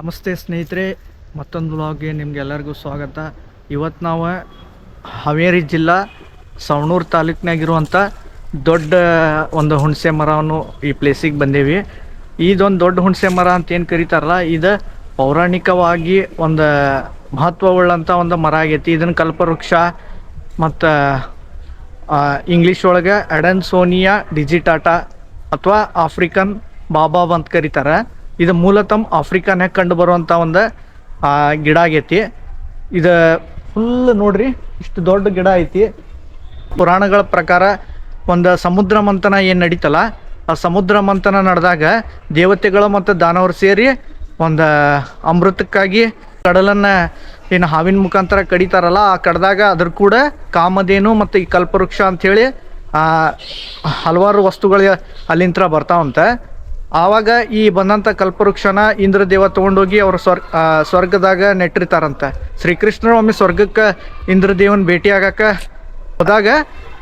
ನಮಸ್ತೆ ಸ್ನೇಹಿತರೆ, ಮತ್ತೊಂದು ವ್ಲಾಗ್ಗೆ ನಿಮ್ಗೆಲ್ಲರಿಗೂ ಸ್ವಾಗತ. ಇವತ್ತು ನಾವು ಹಾವೇರಿ ಜಿಲ್ಲಾ ಸವಣೂರು ತಾಲೂಕಿನಾಗಿರುವಂಥ ದೊಡ್ಡ ಒಂದು ಹುಣಸೆ ಮರವನ್ನು ಈ ಪ್ಲೇಸಿಗೆ ಬಂದೇವಿ. ಇದೊಂದು ದೊಡ್ಡ ಹುಣಸೆ ಮರ ಅಂತ ಏನು ಕರೀತಾರಲ್ಲ, ಇದು ಪೌರಾಣಿಕವಾಗಿ ಒಂದು ಮಹತ್ವವುಳ್ಳಂಥ ಒಂದು ಮರ ಆಗೈತಿ. ಇದನ್ನು ಕಲ್ಪವೃಕ್ಷ ಮತ್ತು ಇಂಗ್ಲೀಷ್ ಒಳಗೆ ಅಡನ್ಸೋನಿಯಾ ಡಿಜಿಟಾಟಾ ಅಥವಾ ಆಫ್ರಿಕನ್ ಬಾಬಾಬ್ ಅಂತ ಕರೀತಾರೆ. ಇದು ಮೂಲತಃ ಆಫ್ರಿಕಾನ್ಯಾಗ ಕಂಡು ಬರುವಂಥ ಒಂದು ಗಿಡ ಆಗೈತಿ. ಇದು ಫುಲ್ ನೋಡ್ರಿ, ಇಷ್ಟು ದೊಡ್ಡ ಗಿಡ ಐತಿ. ಪುರಾಣಗಳ ಪ್ರಕಾರ ಒಂದು ಸಮುದ್ರ ಮಂಥನ ಏನು ನಡೀತಲ್ಲ, ಆ ಸಮುದ್ರ ಮಂಥನ ನಡೆದಾಗ ದೇವತೆಗಳು ಮತ್ತು ದಾನವರು ಸೇರಿ ಒಂದು ಅಮೃತಕ್ಕಾಗಿ ಕಡಲನ್ನು ಏನು ಹಾವಿನ ಮುಖಾಂತರ ಕಡಿತಾರಲ್ಲ, ಆ ಕಡ್ದಾಗ ಅದ್ರ ಕೂಡ ಕಾಮಧೇನು ಮತ್ತು ಈ ಕಲ್ಪವೃಕ್ಷ ಅಂಥೇಳಿ ಹಲವಾರು ವಸ್ತುಗಳು ಅಲ್ಲಿಂತ್ರ ಬರ್ತಾವಂತೆ. ಆವಾಗ ಈ ಬಂದಂಥ ಕಲ್ಪವೃಕ್ಷನ ಇಂದ್ರದೇವ ತಗೊಂಡೋಗಿ ಅವ್ರ ಸ್ವರ್ಗ ಸ್ವರ್ಗದಾಗ ನೆಟ್ಟಿರ್ತಾರಂತೆ. ಶ್ರೀಕೃಷ್ಣರು ಒಮ್ಮೆ ಸ್ವರ್ಗಕ್ಕೆ ಇಂದ್ರದೇವನ ಭೇಟಿ ಆಗಕ್ಕೆ ಹೋದಾಗ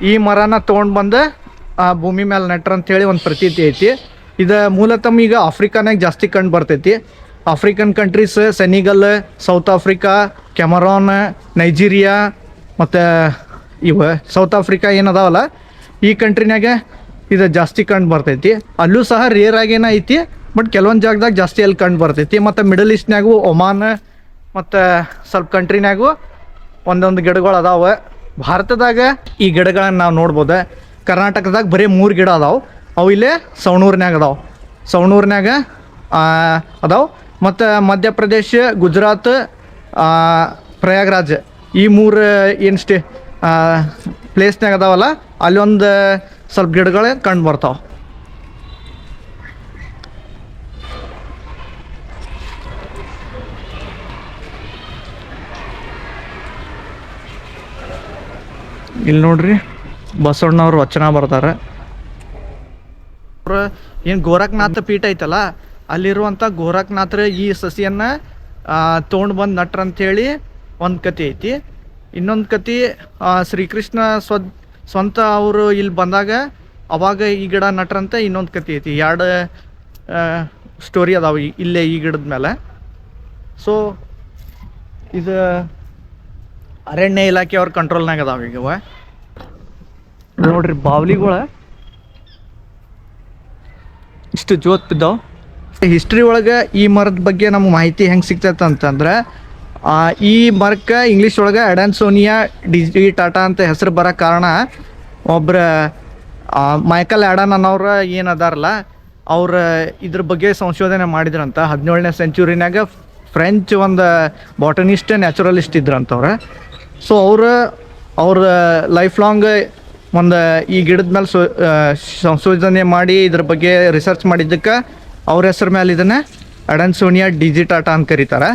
ಈ ಮರನ ತೊಗೊಂಡು ಬಂದು, ಆ, ಭೂಮಿ ಮೇಲೆ ನೆಟ್ರ ಅಂತೇಳಿ ಒಂದು ಪ್ರತೀತಿ ಐತಿ. ಇದು ಮೂಲತಃ ಈಗ ಆಫ್ರಿಕಾನಾಗ ಜಾಸ್ತಿ ಕಂಡು ಬರ್ತೈತಿ. African countries Senegal, South Africa Cameroon Nigeria, ಮತ್ತು ಇವ ಸೌತ್ ಆಫ್ರಿಕಾ ಏನದಾವಲ್ಲ, ಈ ಕಂಟ್ರಿನಾಗ ಇದು ಜಾಸ್ತಿ ಕಂಡು ಬರ್ತೈತಿ. ಅಲ್ಲೂ ಸಹ ರೇರ್ ಆಗೇನ ಐತಿ ಬಟ್ ಕೆಲವೊಂದು ಜಾಗದಾಗ ಜಾಸ್ತಿ ಅಲ್ಲಿ ಕಂಡು ಬರ್ತೈತಿ. ಮತ್ತು ಮಿಡಲ್ ಈಸ್ಟ್ನಾಗೂ ಒಮಾನ್, ಮತ್ತು ಸ್ವಲ್ಪ ಕಂಟ್ರಿನಾಗೂ ಒಂದೊಂದು ಗಿಡಗಳು ಅದಾವೆ. ಭಾರತದಾಗ ಈ ಗಿಡಗಳನ್ನು ನಾವು ನೋಡ್ಬೋದು. ಕರ್ನಾಟಕದಾಗ ಬರೀ ಮೂರು ಗಿಡ ಅದಾವೆ. ಅವು ಇಲ್ಲೇ ಸವಣೂರ್ನಾಗ ಅದಾವೆ. ಸವಣೂರ್ನಾಗ ಅದಾವೆ. ಮತ್ತು ಮಧ್ಯಪ್ರದೇಶ, ಗುಜರಾತ್ ಪ್ರಯಾಗ್ರಾಜ್ ಈ ಮೂರು, ಏನು ಸ್ಟೇ ಪ್ಲೇಸ್ನಾಗ ಅದಾವಲ್ಲ, ಅಲ್ಲೊಂದು ಸ್ವಲ್ಪ ಗಿಡಗಳೇ ಕಂಡು ಬರ್ತಾವೆ. ಇಲ್ಲಿ ನೋಡ್ರಿ, ಬಸವಣ್ಣವ್ರು ವಚನ ಬರ್ತಾರೆ. ಏನು ಗೋರಖನಾಥ ಪೀಠ ಐತಲ್ಲ ಅಲ್ಲಿರುವಂಥ ಗೋರಖನಾಥ ಈ ಸಸಿಯನ್ನು ತೊಗೊಂಡು ಬಂದು ನಟ್ರ ಅಂಥೇಳಿ ಒಂದು ಕತೆ ಐತಿ. ಇನ್ನೊಂದು ಕತೆ ಶ್ರೀಕೃಷ್ಣ ಸ್ವ ಸ್ವಂತ ಅವರು ಇಲ್ಲಿ ಬಂದಾಗ ಅವಾಗ ಈ ಗಿಡ ನಟ್ರಂತ ಇನ್ನೊಂದು ಕತೆ ಐತಿ. ಎರಡು ಸ್ಟೋರಿ ಅದಾವೆ ಇಲ್ಲೇ ಈ ಗಿಡದ ಮೇಲೆ. ಸೊ ಇದು ಅರಣ್ಯ ಇಲಾಖೆ ಅವ್ರ ಕಂಟ್ರೋಲ್ನಾಗ ಅದಾವ ಈಗ. ನೋಡ್ರಿ ಬಾವ್ಲಿಗಳ ಇಷ್ಟು ಜೋತ್ ಬಿದ್ದಾವ? ಹಿಸ್ಟ್ರಿ ಒಳಗೆ ಈ ಮರದ ಬಗ್ಗೆ ನಮ್ಗೆ ಮಾಹಿತಿ ಹೆಂಗೆ ಸಿಗ್ತೈತೆ ಅಂತಂದ್ರೆ ಈ ಮರಕ್ಕೆ ಇಂಗ್ಲೀಷ್ ಒಳಗೆ ಅಡಾನ್ಸೋನಿಯಾ ಡಿಜಿ ಟಾಟಾ ಅಂತ ಹೆಸರು ಬರೋ ಕಾರಣ ಒಬ್ಬರ ಮೈಕಲ್ ಆಡನ್ ಅನ್ನೋರು ಏನು ಅದಾರಲ್ಲ, ಅವ್ರ ಇದ್ರ ಬಗ್ಗೆ ಸಂಶೋಧನೆ ಮಾಡಿದ್ರಂತ. ಹದಿನೇಳನೇ ಸೆಂಚುರಿನಾಗ ಫ್ರೆಂಚ್ ಒಂದು ಬಾಟನಿಸ್ಟ್ ನ್ಯಾಚುರಲಿಸ್ಟ್ ಇದ್ರಂತವ್ರೆ. ಸೊ ಅವರು, ಅವ್ರ ಲೈಫ್ ಲಾಂಗ್ ಒಂದು ಈ ಗಿಡದ ಮೇಲೆ ಸಂಶೋಧನೆ ಮಾಡಿ ಇದ್ರ ಬಗ್ಗೆ ರಿಸರ್ಚ್ ಮಾಡಿದ್ದಕ್ಕೆ ಅವ್ರ ಹೆಸರು ಮೇಲೆ ಇದನ್ನು ಅಡನ್ಸೋನಿಯಾ ಡಿಜಿಟಾಟಾ ಅಂತ ಕರೀತಾರೆ.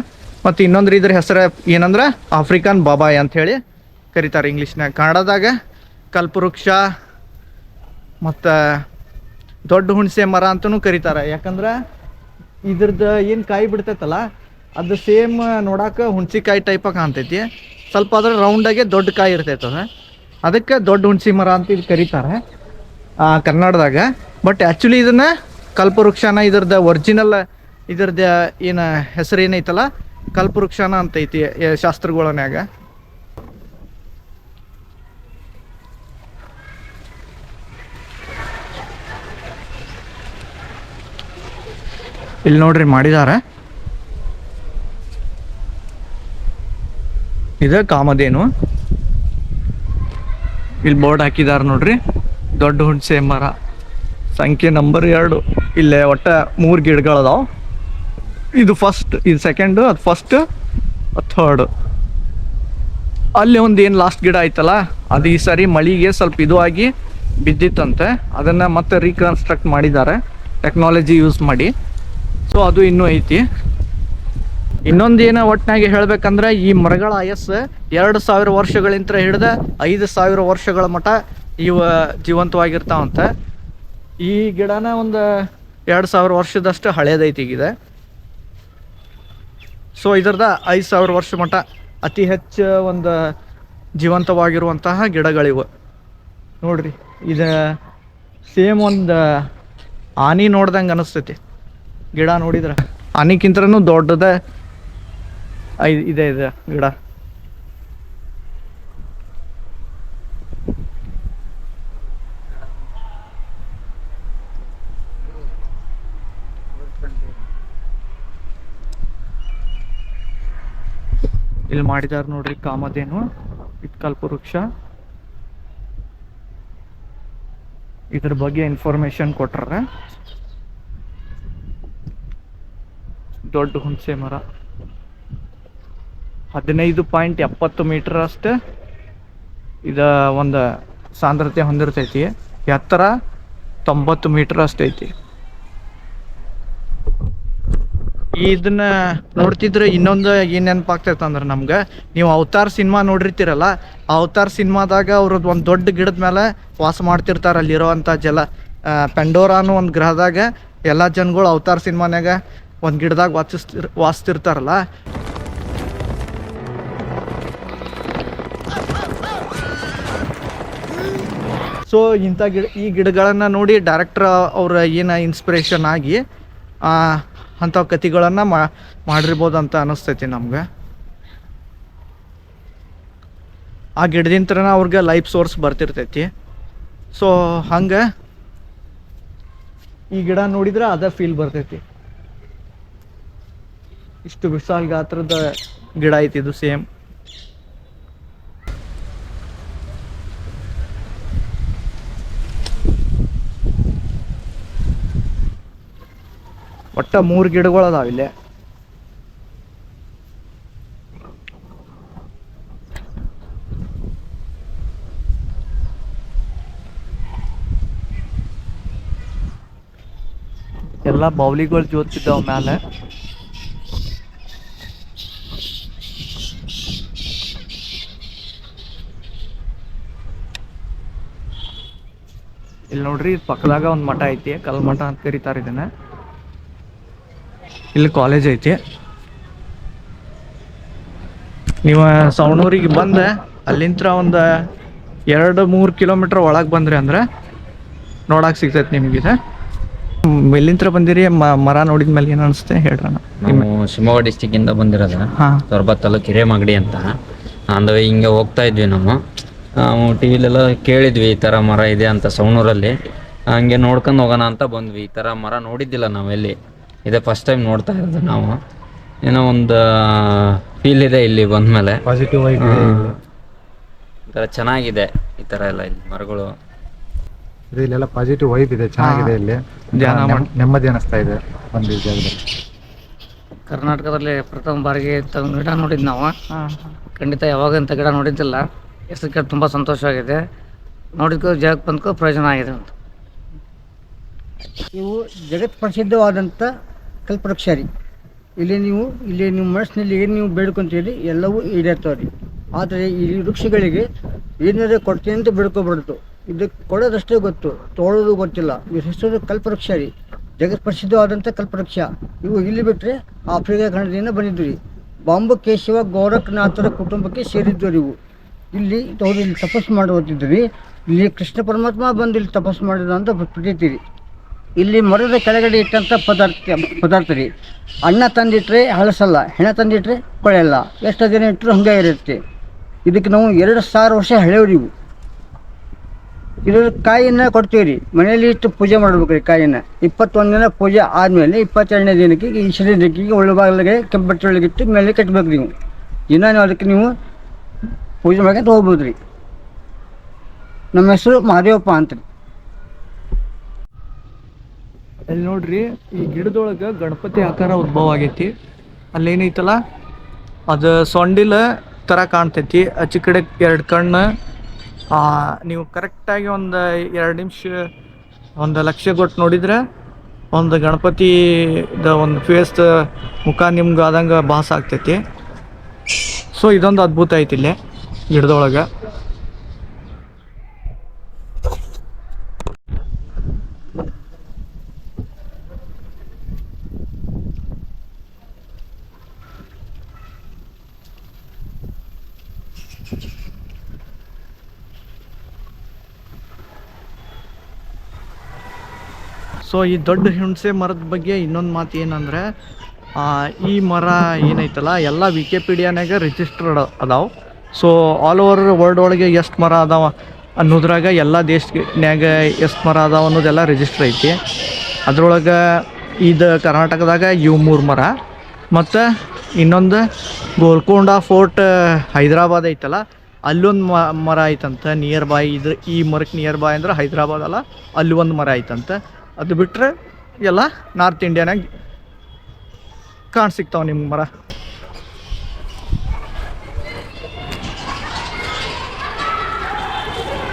ಮತ್ತು ಇನ್ನೊಂದು ಇದ್ರ ಹೆಸರು ಏನಂದ್ರೆ ಆಫ್ರಿಕನ್ ಬಾಬಾಯ್ ಅಂತ ಹೇಳಿ ಕರೀತಾರೆ ಇಂಗ್ಲೀಷ್ನಾಗ ಕನ್ನಡದಾಗ ಕಲ್ಪವೃಕ್ಷ ಮತ್ತು ದೊಡ್ಡ ಹುಣಸೆ ಮರ ಅಂತಲೂ ಕರೀತಾರೆ. ಯಾಕಂದ್ರೆ ಇದ್ರದ್ದು ಏನು ಕಾಯಿ ಬಿಡ್ತೈತಲ್ಲ, ಅದು ಸೇಮ್ ನೋಡಾಕ ಹುಣ್ಸಿಕಾಯಿ ಟೈಪ ಕಾಣ್ತೈತಿ. ಸ್ವಲ್ಪ ಅದ್ರ ರೌಂಡಾಗೆ ದೊಡ್ಡ ಕಾಯಿ ಇರ್ತೈತೆ ಅದು. ಅದಕ್ಕೆ ದೊಡ್ಡ ಹುಣಸಿ ಮರ ಅಂತ ಇದು ಕರೀತಾರೆ ಕನ್ನಡದಾಗ ಬಟ್ ಆ್ಯಕ್ಚುಲಿ ಇದನ್ನ ಕಲ್ಪವೃಕ್ಷನ ಇದ್ರದ್ದು ಒರಿಜಿನಲ್ ಇದ್ರದ್ದು ಏನು ಹೆಸರು ಏನೈತಲ್ಲ ಕಲ್ಪವೃಕ್ಷನ ಅಂತ ಐತಿ ಶಾಸ್ತ್ರಗಳನ್ಯಾಗ. ಇಲ್ಲಿ ನೋಡ್ರಿ ಮಾಡಿದ್ದಾರೆ ಇದು ಕಾಮಧೇನು. ಇಲ್ಲಿ ಬೋರ್ಡ್ ಹಾಕಿದಾರ ನೋಡ್ರಿ, ದೊಡ್ಡ ಹುಣಸೆ ಮರ. ಸಂಖ್ಯೆ ನಂಬರ್ ಎರಡು. ಇಲ್ಲೇ ಒಟ್ಟ ಮೂರು ಗಿಡಗಳದಾವ. ಇದು ಫಸ್ಟ್ ಇದು ಸೆಕೆಂಡ್ ಅದು ಫಸ್ಟ್ ಥರ್ಡು ಅಲ್ಲಿ ಒಂದು ಏನು ಲಾಸ್ಟ್ ಗಿಡ ಐತಲ್ಲ ಅದು ಈ ಸರಿ ಮಳಿಗೆ ಸ್ವಲ್ಪ ಇದು ಆಗಿ ಬಿದ್ದಿತ್ತಂತೆ. ಅದನ್ನು ಮತ್ತೆ ರೀಕನ್ಸ್ಟ್ರಕ್ಟ್ ಮಾಡಿದ್ದಾರೆ. ಟೆಕ್ನಾಲಜಿ ಯೂಸ್ ಮಾಡಿ. ಸೊ ಅದು ಇನ್ನೂ ಐತಿ. ಇನ್ನೊಂದು ಏನೋ ಒಟ್ಟಿನಾಗೆ ಹೇಳ್ಬೇಕಂದ್ರೆ, ಈ ಮರಗಳ ಆಯಸ್ಸು ಎರಡು ಸಾವಿರ ವರ್ಷಗಳಿಂದ ಹಿಡಿದ ಐದು ಸಾವಿರ ವರ್ಷಗಳ ಮಟ್ಟ ಇವ ಜೀವಂತವಾಗಿರ್ತಾವಂತೆ. ಈ ಗಿಡನ ಒಂದು ಎರಡು ಸಾವಿರ ವರ್ಷದಷ್ಟು ಹಳೇದೈತಿ ಈಗಿದೆ ಸೊ ಇದರದ ಐದು ಸಾವಿರ ವರ್ಷ ಮಟ್ಟ ಅತಿ ಹೆಚ್ಚು ಒಂದು ಜೀವಂತವಾಗಿರುವಂತಹ ಗಿಡಗಳಿವು. ನೋಡ್ರಿ, ಇದು ಸೇಮ್ ಒಂದು ಆನಿ ನೋಡ್ದಂಗೆ ಅನಿಸ್ತೈತಿ. ಗಿಡ ನೋಡಿದ್ರೆ? ಆನಿಕ್ಕಿಂತನೂ ದೊಡ್ಡದ ಇದೆ ಇದೆ ಗಿಡ. ಇಲ್ಲಿ ಮಾಡಿದಾರ ನೋಡ್ರಿ ಕಾಮಧೇನು, ಇಟ್ಕಲ್ಪ ವೃಕ್ಷ. ಇದ್ರ ಬಗ್ಗೆ ಇನ್ಫಾರ್ಮೇಶನ್ ಕೊಟ್ರ ದೊಡ್ಡ ಹುಣಸೆ ಮರ. ಹದಿನೈದು ಪಾಯಿಂಟ್ ಎಪ್ಪತ್ತು ಮೀಟರ್ ಅಷ್ಟು. ಇದ ಒಂದು ಸಾಂದ್ರತೆ ಹೊಂದಿರ್ತೈತಿ. ಎತ್ತರ ತೊಂಬತ್ತು ಮೀಟರ್ ಅಷ್ಟೈತಿ. ಇದನ್ನ ನೋಡ್ತಿದ್ರೆ ಇನ್ನೊಂದು ಏನ್ ನೆನಪಾಗ್ತೈತೆ ಅಂದ್ರೆ ನಮ್ಗೆ, ನೀವು ಅವತಾರ್ ಸಿನಿಮಾ ನೋಡಿರ್ತೀರಲ್ಲ, ಅವತಾರ್ ಸಿನಿಮಾದಾಗ ಅವ್ರದ್ದು ಒಂದು ದೊಡ್ಡ ಗಿಡದ ಮೇಲೆ ವಾಸ ಮಾಡ್ತಿರ್ತಾರೆ ಅಲ್ಲಿರೋವಂಥ ಜಲ ಪೆಂಡೋರಾ ಅನ್ನೋ ಒಂದು ಗ್ರಹದಾಗ ಎಲ್ಲ ಜನಗಳು ಅವತಾರ್ ಸಿನಿಮಾನಾಗ ಒಂದು ಗಿಡದಾಗ ವಾಸಿಸ್ತಿರ್ ವಾಸಿಸ್ತಿರ್ತಾರಲ್ಲ ಸೊ ಇಂಥ ಗಿಡ, ಈ ಗಿಡಗಳನ್ನು ನೋಡಿ ಡೈರೆಕ್ಟ್ರ್ ಅವ್ರ ಏನು ಇನ್ಸ್ಪಿರೇಷನ್ ಆಗಿ ಅಂಥ ಕತೆಗಳನ್ನು ಮಾ ಮಾಡಿರ್ಬೋದು ಅಂತ ಅನಿಸ್ತೈತಿ ನಮ್ಗೆ. ಆ ಗಿಡದಿಂತ್ರನ ಅವ್ರಿಗೆ ಲೈಫ್ ಸೋರ್ಸ್ ಬರ್ತಿರ್ತೈತಿ. ಸೊ ಹಂಗೆ ಈ ಗಿಡ ನೋಡಿದ್ರೆ ಅದ ಫೀಲ್ ಬರ್ತೈತಿ. ಇಷ್ಟು ವಿಶಾಲ ಗಾತ್ರದ ಗಿಡ ಐತಿ ಇದು ಸೇಮ್ ಒಟ್ಟ ಮೂರು ಗಿಡಗಳು ಅದಾವ ಇಲ್ಲಿ. ಎಲ್ಲ ಬೌಲಿಗಳು ಜೋತಿದ್ದಾವ ಮ್ಯಾಲೆ. ಇಲ್ಲಿ ನೋಡ್ರಿ ಪಕ್ಕದಾಗ ಒಂದು ಮಠ ಐತಿ ಕಲ್ ಮಠ ಅಂತ ಕರೀತಾರ ಇದನ್ನ. ಇಲ್ಲಿ ಕಾಲೇಜ್ ಐತಿ. ನೀವು ಸವಣೂರಿಗೆ ಬಂದ. ಅಲ್ಲಿಂತ್ರ ಒಂದು ಎರಡು ಮೂರು ಕಿಲೋಮೀಟ್ರ್ ಒಳಗೆ ಬಂದ್ರಿ ಅಂದ್ರೆ ನೋಡಕ್ಕೆ ಸಿಗ್ತೈತೆ ನಿಮಗಿದೆ ಎಲ್ಲಿಂತ್ರ ಬಂದಿರಿ? ಮ- ಮರ ನೋಡಿದ ಮೇಲೆ ಏನು ಅನಿಸುತ್ತೆ? ಹೇಳ್ರಣ ನಾವು ಶಿವಮೊಗ್ಗ ಡಿಸ್ಟಿಕ್ ಇಂದ ಬಂದಿರೋದ. ಹಾಂ. ಸೊರಬ ತಾಲೂಕು ಹಿರೇಮಗಡಿ ಅಂತ. ಅಂದ್ರೆ ಹಿಂಗೆ ಹೋಗ್ತಾ ಇದ್ವಿ ನಾವು. ನಾವು ಟಿ ವಿಲೆಲ್ಲ ಕೇಳಿದ್ವಿ ಈ ಥರ ಮರ ಇದೆ ಅಂತ ಸವಣೂರಲ್ಲಿ ಹಂಗೆ ನೋಡ್ಕೊಂಡು ಹೋಗೋಣ ಅಂತ ಬಂದ್ವಿ. ಈ ಥರ ಮರ ನೋಡಿದ್ದಿಲ್ಲ ನಾವೆಲ್ಲಿ ಇದೇ ಫಸ್ಟ್ ಟೈಮ್ ನೋಡ್ತಾ ಇರೋದು ನಾವು. ಏನೋ ಒಂದು ಫೀಲ್ ಇದೆ ಇಲ್ಲಿ ಬಂದ ಮೇಲೆ ಪಾಸಿಟಿವ್ ಆಗಿ ಒಂಥರ ಚೆನ್ನಾಗಿದೆ ಈ ಥರ ಎಲ್ಲ ಇಲ್ಲಿ ಮರಗಳು. ಇದು ಇಲ್ಲೆಲ್ಲ ಪಾಸಿಟಿವ್ ವೈಬ್ ಇದೆ ಚೆನ್ನಾಗಿದೆ ಇಲ್ಲಿ. ಧ್ಯಾನ ಮಾಡ್- ನೆಮ್ಮದಿ ಅನಿಸ್ತಾ ಇದೆ ಒಂದು ಈ ಜಾಗದಲ್ಲಿ. ಕರ್ನಾಟಕದಲ್ಲಿ ಪ್ರಥಮ ಬಾರಿಗೆ ಇಂಥ ಒಂದು ಗಿಡ ನೋಡಿದ್ ನಾವು. ಖಂಡಿತ ಯಾವಾಗ ಇಂಥ ಗಿಡ ನೋಡಿದ್ದಿಲ್ಲ. ಹೆಸರು ಕೇಳಿ ತುಂಬ ಸಂತೋಷವಾಗಿದೆ ನೋಡಿದ್ಕೂ ಜಾಗಕ್ಕೆ ಬಂದ್ಕೂ ಪ್ರಯೋಜನ ಆಗಿದೆ ಅಂತ. ಇವು ಜಗತ್ ಪ್ರಸಿದ್ಧವಾದಂಥ ಕಲ್ಪವೃಕ್ಷ ರೀ ಇಲ್ಲಿ ನೀವು, ಇಲ್ಲಿ ನಿಮ್ಮ ಮನಸ್ಸಿನಲ್ಲಿ ಏನು ನೀವು ಬೇಡ್ಕೊಂತೀರಿ ಎಲ್ಲವೂ ಈಡೇರ್ತಾವೆ ರೀ. ಆದರೆ ಈ ವೃಕ್ಷಗಳಿಗೆ ಏನಾದರೂ ಕೊಡ್ತೀನಿ ಅಂತ ಬೇಡ್ಕೊಬಾರ್ದು. ಇದಕ್ಕೆ ಕೊಡೋದಷ್ಟೇ ಗೊತ್ತು, ತೋಳೋದು ಗೊತ್ತಿಲ್ಲ. ಇವ್ರ ಹೆಸರು ಕಲ್ಪವೃಕ್ಷ ರೀ ಜಗತ್ ಪ್ರಸಿದ್ಧವಾದಂಥ ಕಲ್ಪವೃಕ್ಷ. ಇವು ಇಲ್ಲಿ ಬಿಟ್ಟರೆ ಆಫ್ರಿಕಾ ಖಂಡದಿಂದ ಬಂದಿದ್ದು ರೀ. ಬಾಂಬು ಕೇಶವ ಗೋರಖನಾಥರ ಕುಟುಂಬಕ್ಕೆ ಸೇರಿದ್ದು ಇವು. ಇಲ್ಲಿ ಅವರು ಇಲ್ಲಿ ತಪಸ್ಸು ಮಾಡುವಂತಿದ್ದು ರೀ ಇಲ್ಲಿ ಕೃಷ್ಣ ಪರಮಾತ್ಮ ಬಂದು ಇಲ್ಲಿ ತಪಸ್ಸು ಮಾಡಿದ ಅಂತ ಪ್ರತೀತಿ ಇಲ್ಲಿ ಮರದ ಕೆಳಗಡೆ ಇಟ್ಟಂಥ ಪದಾರ್ಥ ಪದಾರ್ಥ ರೀ. ಅನ್ನ ತಂದಿಟ್ಟರೆ ಹಳಸಲ್ಲ, ಹೆಣ ತಂದಿಟ್ಟರೆ ಕೊಳೆಯಲ್ಲ. ಎಷ್ಟು ದಿನ ಇಟ್ಟರು ಹಂಗೆ ಇರುತ್ತೆ. ಇದಕ್ಕೆ ನಾವು ಎರಡು ಸಾವಿರ ವರ್ಷ ಹಳೆಯವರಿವು ಇದ್ರ ಕಾಯಿನ ಕೊಡ್ತೀವಿ ರೀ. ಮನೆಯಲ್ಲಿ ಇಟ್ಟು ಪೂಜೆ ಮಾಡ್ಬೇಕು ರೀ ಕಾಯಿನ ಇಪ್ಪತ್ತೊಂದು ದಿನ ಪೂಜೆ ಆದಮೇಲೆ ಇಪ್ಪತ್ತೆರಡನೇ ದಿನಕ್ಕೆ ಈ ಶರೀರ ದಿಕ್ಕಿಗೆ ಒಳ್ಳೆ ಬಾಗಿಲಿಗೆ ಕೆಂಪು ಬಟ್ಟೆ ಒಳಗೆ ಇಟ್ಟು ಮೇಲೆ ಕಟ್ಬೇಕು ನೀವು. ದಿನ ನೀವು ಅದಕ್ಕೆ ನೀವು ಪೂಜೆ ಮಾಡ್ಕೊಂತ ಹೋಗ್ಬೋದು ರೀ. ನಮ್ಮ ಹೆಸರು ಮಹಾದೇವಪ್ಪ ಅಂತ ರೀ. ಇಲ್ಲಿ ನೋಡ್ರಿ, ಈ ಗಿಡದೊಳಗೆ ಗಣಪತಿ ಆಕಾರ ಉದ್ಭವ ಆಗೈತಿ. ಅಲ್ಲೇನೈತಲ್ಲ, ಅದು ಸೊಂಡಿಲ ಥರ ಕಾಣ್ತೈತಿ. ಆಚೆ ಕಡೆ ಎರಡು ಕಣ್ಣು. ನೀವು ಕರೆಕ್ಟಾಗಿ ಒಂದು ಎರಡು ನಿಮಿಷ, ಒಂದು ಲಕ್ಷ ಕೊಟ್ಟು ನೋಡಿದ್ರೆ, ಒಂದು ಗಣಪತಿದ ಒಂದು ಫೇಸ್ ಮುಖ ನಿಮ್ಗೆ ಆದಂಗೆ ಭಾಸ ಆಗ್ತೈತಿ. ಸೊ ಇದೊಂದು ಅದ್ಭುತ ಐತಿ ಇಲ್ಲಿ, ಗಿಡದೊಳಗೆ. ಸೊ ಈ ದೊಡ್ಡ ಹುಣಸೆ ಮರದ ಬಗ್ಗೆ ಇನ್ನೊಂದು ಮಾತು ಏನಂದ್ರೆ ಈ ಮರ ಏನೈತಲ್ಲ, ಎಲ್ಲ ವಿಕಿಪೀಡಿಯಾನಾಗ ರಿಜಿಸ್ಟರ್ಡ್ ಅದಾವ. ಸೊ ಆಲ್ ಓವರ್ ವರ್ಲ್ಡ್ ಒಳಗೆ ಎಷ್ಟು ಮರ ಅದಾವ ಅನ್ನೋದ್ರಾಗ ಎಲ್ಲ ದೇಶನ್ಯಾಗ ಎಷ್ಟು ಮರ ಅದಾವ ಅನ್ನೋದೆಲ್ಲ ರಿಜಿಸ್ಟರ್ ಐತಿ. ಅದ್ರೊಳಗೆ ಇದು ಕರ್ನಾಟಕದಾಗ ಇವು ಮೂರು ಮರ. ಮತ್ತು ಇನ್ನೊಂದು ಗೋಲ್ಕೊಂಡ ಫೋರ್ಟ್, ಹೈದರಾಬಾದ್ ಐತಲ್ಲ, ಅಲ್ಲೊಂದು ಮ, ಮರ ಐತಂತ ನಿಯರ್ ಬೈ ಇದು ಈ ಮರಕ್ಕೆ ನಿಯರ್ ಬೈ ಅಂದ್ರೆ ಹೈದರಾಬಾದ್ ಅಲ್ಲ ಅಲ್ಲಿ ಒಂದು ಮರ ಐತಂತ. ಅದು ಬಿಟ್ಟರೆ ಎಲ್ಲ ನಾರ್ತ್ ಇಂಡಿಯಾನಾಗ ಕಾಣಿಸಿಕ್ತಾವ ನಿಮ್ಗೆ ಮರ.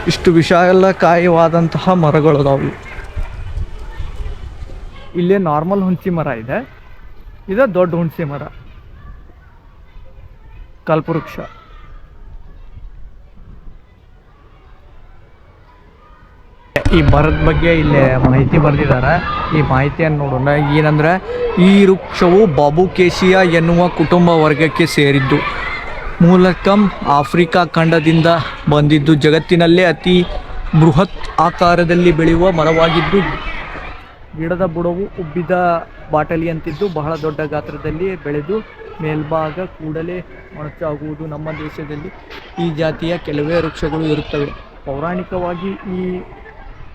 ಇಷ್ಟು ವಿಶಾಲಕಾಯವಾದಂತಹ ಮರಗಳು ಅದಾವು. ಇಲ್ಲೇ ನಾರ್ಮಲ್ ಹುಣಸಿ ಮರ ಇದೆ. ಇದು ದೊಡ್ಡ ಹುಣಸಿ ಮರ. ಕಲ್ಪವೃಕ್ಷ. ಈ ಮರದ ಬಗ್ಗೆ ಇಲ್ಲಿ ಮಾಹಿತಿ ಬರೆದಿದ್ದಾರೆ. ಈ ಮಾಹಿತಿಯನ್ನು ನೋಡೋಣ. ಏನಂದರೆ, ಈ ವೃಕ್ಷವು ಬಾಬುಕೇಶಿಯಾ ಎನ್ನುವ ಕುಟುಂಬ ವರ್ಗಕ್ಕೆ ಸೇರಿದ್ದು. ಮೂಲಕಂ ಆಫ್ರಿಕಾ ಖಂಡದಿಂದ ಬಂದಿದ್ದು. ಜಗತ್ತಿನಲ್ಲೇ ಅತಿ ಬೃಹತ್ ಆಕಾರದಲ್ಲಿ ಬೆಳೆಯುವ ಮರವಾಗಿದ್ದು, ಗಿಡದ ಬುಡವು ಉಬ್ಬಿದ ಬಾಟಲಿಯಂತಿದ್ದು, ಬಹಳ ದೊಡ್ಡ ಗಾತ್ರದಲ್ಲಿ ಬೆಳೆದು ಮೇಲ್ಭಾಗ ಕೂಡಲೇ ಮೊಳಚಾಗುವುದು ನಮ್ಮ ದೇಶದಲ್ಲಿ. ಈ ಜಾತಿಯ ಕೆಲವೇ ವೃಕ್ಷಗಳು ಇರುತ್ತವೆ. ಪೌರಾಣಿಕವಾಗಿ ಈ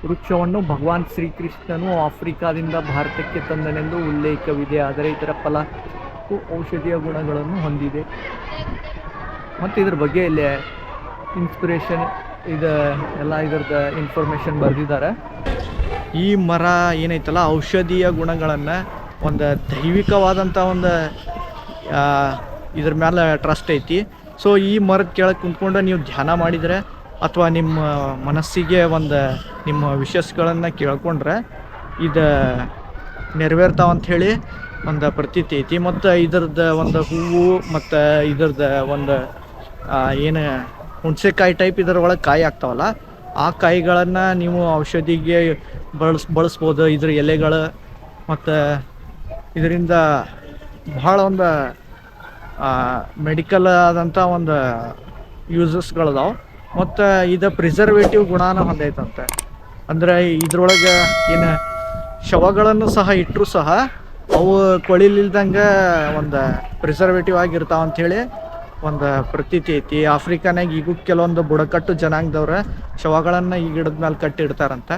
ವೃಕ್ಷವನ್ನು ಭಗವಾನ್ ಶ್ರೀಕೃಷ್ಣನು ಆಫ್ರಿಕಾದಿಂದ ಭಾರತಕ್ಕೆ ತಂದನೆಂದು ಉಲ್ಲೇಖವಿದೆ. ಆದರೆ ಇದರ ಫಲ ಔಷಧೀಯ ಗುಣಗಳನ್ನು ಹೊಂದಿದೆ. ಮತ್ತು ಇದ್ರ ಬಗ್ಗೆ ಇಲ್ಲಿ ಇನ್ಸ್ಪಿರೇಷನ್ ಇದು ಎಲ್ಲ ಇದ್ರದ್ದು ಇನ್ಫಾರ್ಮೇಷನ್ ಬರೆದಿದ್ದಾರೆ. ಈ ಮರ ಏನೈತಲ್ಲ, ಔಷಧೀಯ ಗುಣಗಳನ್ನು ಒಂದು ದೈವಿಕವಾದಂಥ ಒಂದು ಇದ್ರ ಮೇಲೆ ಟ್ರಸ್ಟ್ ಐತಿ. ಸೊ ಈ ಮರದ ಕೆಳಗೆ ಕುಂತ್ಕೊಂಡು ನೀವು ಧ್ಯಾನ ಮಾಡಿದರೆ ಅಥವಾ ನಿಮ್ಮ ಮನಸ್ಸಿಗೆ ಒಂದು ನಿಮ್ಮ ವಿಶಸ್ಗಳನ್ನು ಕೇಳ್ಕೊಂಡ್ರೆ ಇದು ನೆರವೇರ್ತಾವ ಅಂಥೇಳಿ ಒಂದು ಪ್ರತೀತಿ ಐತಿ. ಮತ್ತು ಇದ್ರದ್ದು ಒಂದು ಹೂವು ಮತ್ತು ಇದ್ರದ್ದು ಒಂದು ಏನು ಹುಣಸೆಕಾಯಿ ಟೈಪ್ ಇದರೊಳಗೆ ಕಾಯಿ ಆಗ್ತಾವಲ್ಲ ಆ ಕಾಯಿಗಳನ್ನು ನೀವು ಔಷಧಿಗೆ ಬಳಸ್, ಬಳಸ್ಬೋದು. ಇದ್ರ ಎಲೆಗಳು ಮತ್ತು ಇದರಿಂದ ಭಾಳ ಒಂದು ಮೆಡಿಕಲ್ ಆದಂಥ ಒಂದು ಯೂಸಸ್ಗಳದಾವೆ ಮತ್ತು ಇದು ಪ್ರಿಸರ್ವೇಟಿವ್ ಗುಣಾನ ಹೊಂದೈತಂತೆ. ಅಂದ್ರೆ ಇದ್ರೊಳಗೆ ಏನು ಶವಗಳನ್ನು ಸಹ ಇಟ್ಟರು ಸಹ ಅವು ಕೊಳಿಲಿಲ್ದಂಗೆ ಒಂದು ಪ್ರಿಸರ್ವೇಟಿವ್ ಆಗಿರ್ತಾವ ಅಂಥೇಳಿ ಒಂದು ಪ್ರತೀತಿ ಐತಿ. ಆಫ್ರಿಕಾನಾಗ ಈಗೂ ಕೆಲವೊಂದು ಬುಡಕಟ್ಟು ಜನಾಂಗದವ್ರ ಶವಗಳನ್ನು ಈ ಗಿಡದ ಮೇಲೆ ಕಟ್ಟಿಡ್ತಾರಂತ.